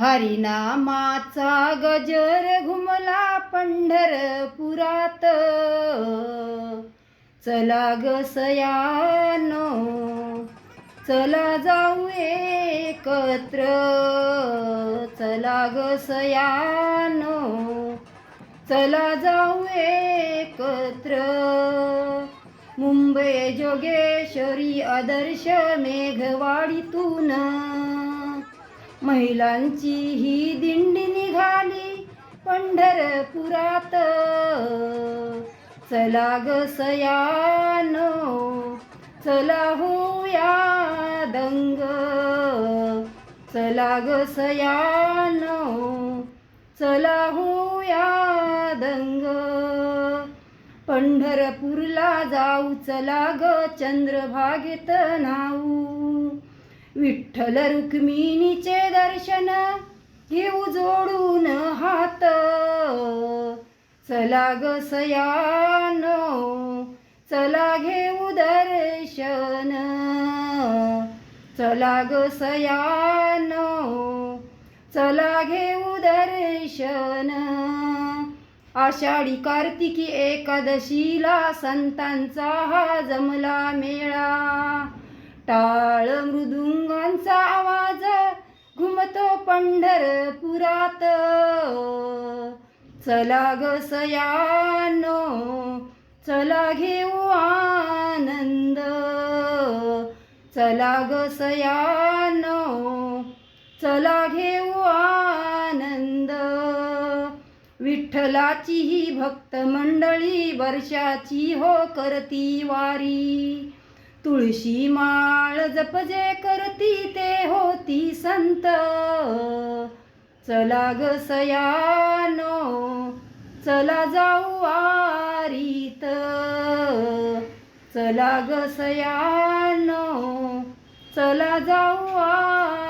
हरिनामाचा गजर घुमला पंढरपुरात. चला ग सयानो चला जाऊ एकत्र. चला ग सयानो चला जाऊ एकत्र. मुंबई जोगेश्वरी आदर्श मेघवाडीतून. महिलांची ही दिंडी निघाली पंढरपुरात. चला ग सयानो चला होया दंग. चला ग सयानो चला होया दंग. पंढरपूरला जाऊ चला ग चंद्रभागेत नाऊ. विठ्ठल रुक्मिणीचे दर्शन घेऊ जोडून हात. चला ग सयानो चला घेऊ दर्शन. चला ग सयानो चला घेऊ दर्शन. आषाढी कार्तिकी एकादशीला संतांचा हा जमला मेळा. टाळ मृदुंगांचा आवाज घुमतो पंढरपुरात. चला ग सयानो चला घेऊ आनंद. चला ग सयानो चला घेऊ आनंद. विठ्ठलाची ही भक्त मंडळी वर्षाची हो करती वारी. तुळशी माळ जप जे करती ते होती संत. चला ग सयानो चला जाऊ आरीत चला ग सयानो चला जाऊ आ